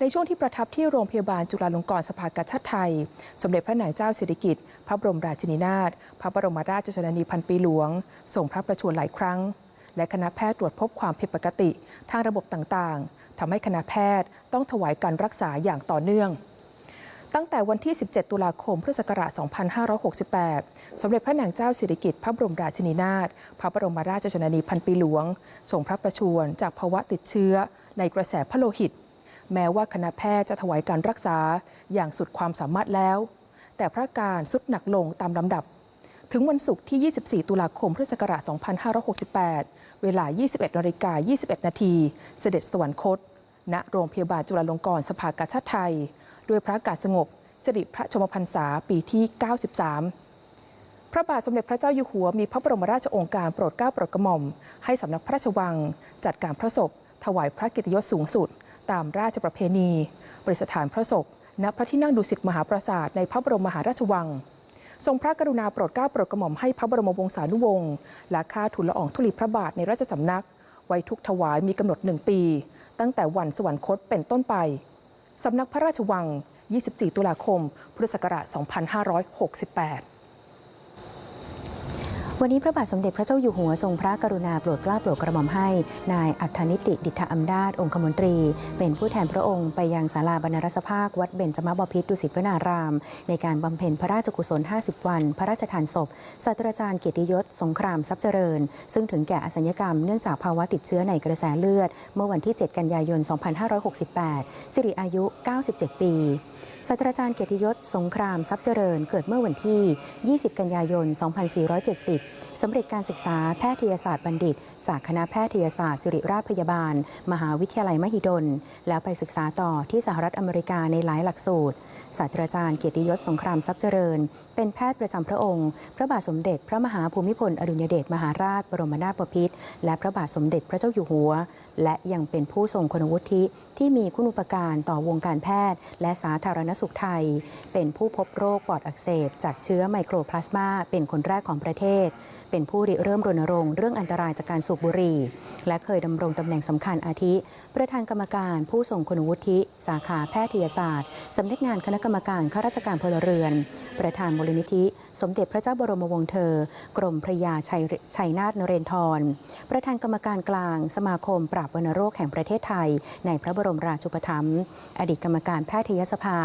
ในช่วงที่ประทับที่โรงพยาบาลจุฬาลงกรณ์สภากาชาติไทย สมเด็จพระนางเจ้าสิริกิติ์พระบรมราชินีนาถพระบรมราชชนนีพันปีหลวงส่งพระประชวรหลายครั้ง และคณะแพทย์ตรวจพบความผิดปกติ ทางระบบต่างๆทำให้คณะแพทย์ต้องถวายการรักษาอย่างต่อเนื่องตั้งแต่วันที่ 17 ตุลาคม พุทธศักราช 2568 สมเด็จพระนางเจ้าสิริกิติ์พระบรมราชินีนาถ พระบรมราชชนนีพันปีหลวง ส่งพระประชวรจากภาวะติดเชื้อในกระแสพระโลหิต แม้ว่าคณะแพทย์จะถวายการรักษาอย่างสุดความสามารถแล้ว แต่พระอาการสุดหนักลงตามลำดับ ถึงวันศุกร์ที่ 24 ตุลาคมพุทธศักราช 2568 เวลา 21นาฬิกา21 นาทีเสด็จสวรรคต ณ โรงพยาบาลจุฬาลงกรณ์สภากาชาติไทย ด้วยพระกาศสงบสิริพระชมพรรษาปีที่ 93พระบาทสมเด็จพระเจ้าอยู่หัวมีพระบรมราชโองการโปรดเกล้าโปรดกระหม่อม ให้สำนักพระราชวัง จัดการพระศพ ถวายพระเกียรติยศสูงสุด ตามราชประเพณี ประดิษฐานพระศพณพระที่นั่งดุสิตมหาปราสาทในพระบรมมหาราชวัง ทรงพระกรุณาโปรดเกล้าโปรดกระหม่อมให้พระบรมวงศานุวงศ์และค่าทุนละอองธุลีพระบาทในราชสำนัก ไว้ทุกถวายมีกำหนดหนึ่งปี ตั้งแต่วันสวรรคตเป็นต้นไปสำนักพระราชวัง 24 ตุลาคม พุทธศักราช 2568 วันนี้พระบาทสมเด็จพระเจ้าอยู่หัวทรงพระกรุณาโปรดเกล้าโปรดกระหม่อมให้ นายอัธนิติดิษฐอำนาจองคมนตรี เป็นผู้แทนพระองค์ไปยังศาลาบรรณรสภาค วัดเบญจมบพิตรดุสิตวนาราม ในการบำเพ็ญพระราชกุศล 50 วัน พระราชทานศพศาสตราจารย์เกียรติยศ สงครามทรัพย์เจริญ ซึ่งถึงแก่อสัญญกรรมเนื่องจากภาวะติดเชื้อในกระแสเลือด เมื่อวันที่ 7 กันยายน 2568 สิริอายุ 97 ปีศาสตราจารย์เกียรติยศ สงครามทรัพย์เจริญ เกิดเมื่อวันที่ 20 กันยายน 2470สำเร็จการศึกษาแพทยศาสตร์บัณฑิต จากคณะแพทยศาสตร์ศิริราชพยาบาล มหาวิทยาลัยมหิดล แล้วไปศึกษาต่อที่สหรัฐอเมริกาในหลายหลักสูตร ศาสตราจารย์เกียรติยศสงครามทรัพย์เจริญ เป็นแพทย์ประจำพระองค์ พระบาทสมเด็จพระมหาภูมิพลอดุลยเดชมหาราชบรมนาถบพิตรและพระบาทสมเด็จพระเจ้าอยู่หัว และยังเป็นผู้ทรงคุณวุฒิที่มีคุณูปการต่อวงการแพทย์ และสาธารณสุขไทย เป็นผู้พบโรคปอดอักเสบ จากเชื้อไมโครพลาสมาเป็นคนแรกของประเทศเป็นผู้ริเริ่มรณรงค์เรื่องอันตรายจากการสูบบุหรี่ และเคยดำรงตำแหน่งสำคัญอาทิ ประธานกรรมการผู้ทรงคุณวุฒิ สาขาแพทยศาสตร์สำนักงานคณะกรรมการข้าราชการพลเรือน ประธานมูลนิธิ สมเด็จพระเจ้าบรมวงศ์เธอ กรมพระยาชัยชัยนาทนเรนทร ประธานกรรมการกลาง สมาคมปราบวัณโรคแห่งประเทศไทย ในพระบรมราชูปถัมภ์อดีตกรรมการแพทยสภา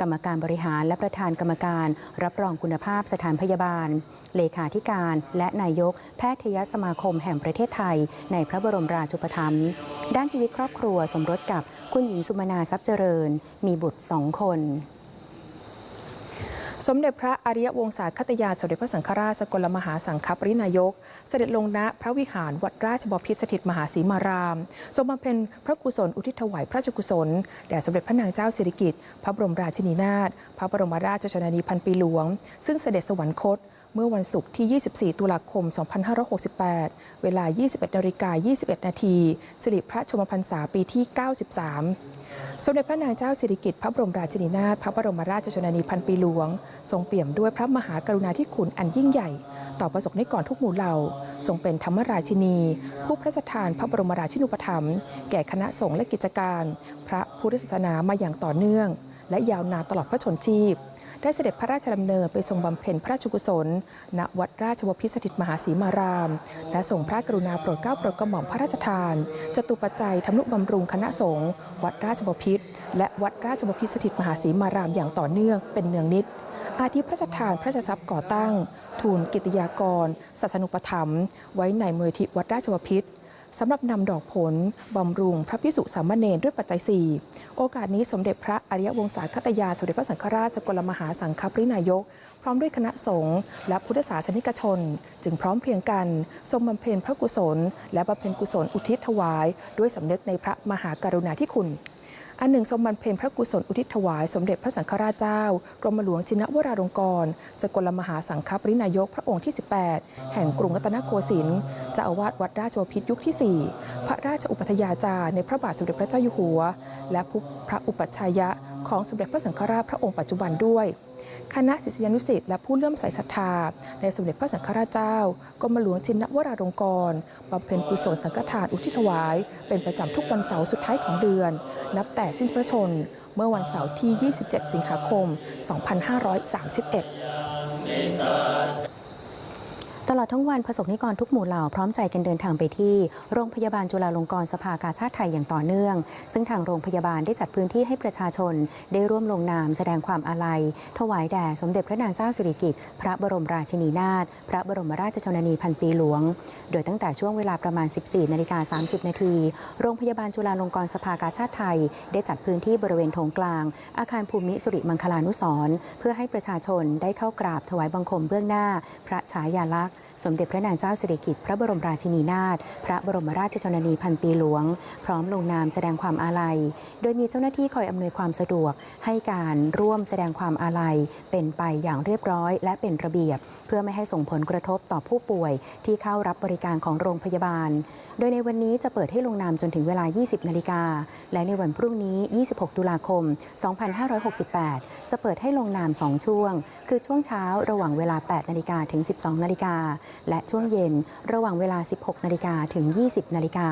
กรรมการบริหารและประธานกรรมการ รับรองคุณภาพสถานพยาบาล เลขาธิการและนายก แพทยสมาคมแห่งประเทศไทย ในพระบรมราชูปถัมภ์ด้านชีวิตครอบครัวสมรสกับคุณหญิงสุมนาทรัพย์เจริญ มีบุตรสองคน สมเด็จพระอริยวงศาคตยาสมเด็จพระสังฆราชสกลมหาสังฆปรินายก เสด็จลงณพระวิหารวัดราชบพิตรสถิตมหาสีมาราม ทรงบำเพ็ญพระกุศลอุทิศถวายพระราชกุศลแด่สมเด็จพระนางเจ้าสิริกิติ์พระบรมราชินีนาถพระบรมราชชนนีพันปีหลวง ซึ่งเสด็จสวรรคตเมื่อวันศุกร์ที่ 24 ตุลาคม 2568 เวลา 21นาฬิกา21 นาทีสิริพระชมพรรษาปีที่ 93 สมเด็จพระนางเจ้าสิริกิติ์พระบรมราชินีนาถพระบรมราชชนนีพันปีหลวงทรงเปี่ยมด้วยพระมหากรุณาธิคุณอันยิ่งใหญ่ ต่อประสบนิกรทุกหมู่เหล่า ทรงเป็นธรรมราชินี ผู้พระราชทานพระบรมราชินูปถัมภ์แก่คณะสงฆ์และกิจการ พระพุทธศาสนามาอย่างต่อเนื่อง และยาวนานตลอดพระชนชีพได้เสด็จพระราชดำเนินไปทรงบำเพ็ญพระราชกุศล ณ วัดราชบพิตรสถิตมหาสีมาราม และทรงพระกรุณาโปรดเกล้าโปรดกระหม่อมพระราชทาน จตุปัจจัยทำนุบำรุงคณะสงฆ์วัดราชบพิตรและวัดราชบพิตรสถิตมหาสีมารามอย่างต่อเนื่องเป็นเนืองนิด อาทิพระราชทานพระราชทรัพย์ก่อตั้ง ทูลกิตยากรศาสนุปถัมไว้ในมูลที่วัดราชบพิตรสำหรับนำดอกผล บำรุงพระพิสุสามเณรด้วยปัจจัย 4 โอกาสนี้สมเด็จพระอริยวงศาคตยา สมเด็จพระสังฆราชสกลมหาสังฆปรินายก พร้อมด้วยคณะสงฆ์และพุทธศาสนิกชน จึงพร้อมเพรียงกัน ทรงบำเพ็ญพระกุศล และบำเพ็ญกุศลอุทิศถวาย ด้วยสำนึกในพระมหากรุณาธิคุณ อันหนึ่งทรงบำเพ็ญพระกุศลอุทิศถวายสมเด็จพระสังฆราชเจ้า กรมหลวงชินวราลงกรณ์สกลมหาสังฆปรินายกพระองค์ที่ 18 แห่งกรุงรัตนโกสินทร์เจ้าอาวาสวัดราชวพิษยุคที่ 4 พระราชอุปัฏยาจารย์ในพระบาทสมเด็จพระเจ้าอยู่หัว และพระอุปัชฌายะ ของสมเด็จพระสังฆราชพระองค์ปัจจุบันด้วย คณะศิษยานุสิตและผู้เลื่อมใสศรัทธา ในสมเด็จพระสังฆราชเจ้ากรมหลวงชินวราลงกรณ์บำเพ็ญกุศลสังฆทานอุทิศถวาย เป็นประจำทุกวันเสาร์สุดท้ายของเดือน นับแต่สิ้นพระชน เมื่อวันเสาร์ที่ 27 สิงหาคม 2531 ตลอดทั้งวันประสบนิกรทุกหมู่เหล่าพร้อมใจกันเดินทางไปที่โรงพยาบาลจุฬาลงกรณ์สภากาชาติไทยอย่างต่อเนื่อง ซึ่งทางโรงพยาบาลได้จัดพื้นที่ให้ประชาชน ได้ร่วมลงนามแสดงความอาลัย ถวายแด่สมเด็จพระนางเจ้าสิริกิติ์พระบรมราชินีนาถพระบรมราชชนนีพันปีหลวง โดยตั้งแต่ช่วงเวลาประมาณ 14นาฬิกา30นาทีโรงพยาบาลจุฬาลงกรณ์สภากาชาติไทย ได้จัดพื้นที่บริเวณโถงกลาง อาคารภูมิสุริมังคลานุสรเพื่อให้ประชาชนได้เข้ากราบถวายบังคมเบื้องหน้า พระฉายาลักษณ์สมเด็จพระนางเจ้าสิริกิติ์พระบรมราชินีนาถพระบรมราชชนนีพันปีหลวง พร้อมลงนามแสดงความอาลัย โดยมีเจ้าหน้าที่คอยอำนวยความสะดวก ให้การร่วมแสดงความอาลัย เป็นไปอย่างเรียบร้อย และเป็นระเบียบ เพื่อไม่ให้ส่งผลกระทบต่อผู้ป่วย ที่เข้ารับบริการของโรงพยาบาล โดยในวันนี้จะเปิดให้ลงนามจนถึงเวลา 20 นาฬิกา และในวันพรุ่งนี้ 26 ตุลาคม 2568 จะเปิดให้ลงนาม 2 ช่วง คือช่วงเช้าระหว่างเวลา 8 นาฬิกาถึง 12 นาฬิกาและช่วงเย็นระหว่างเวลา 16 นาฬิกาถึง 20 นาฬิกา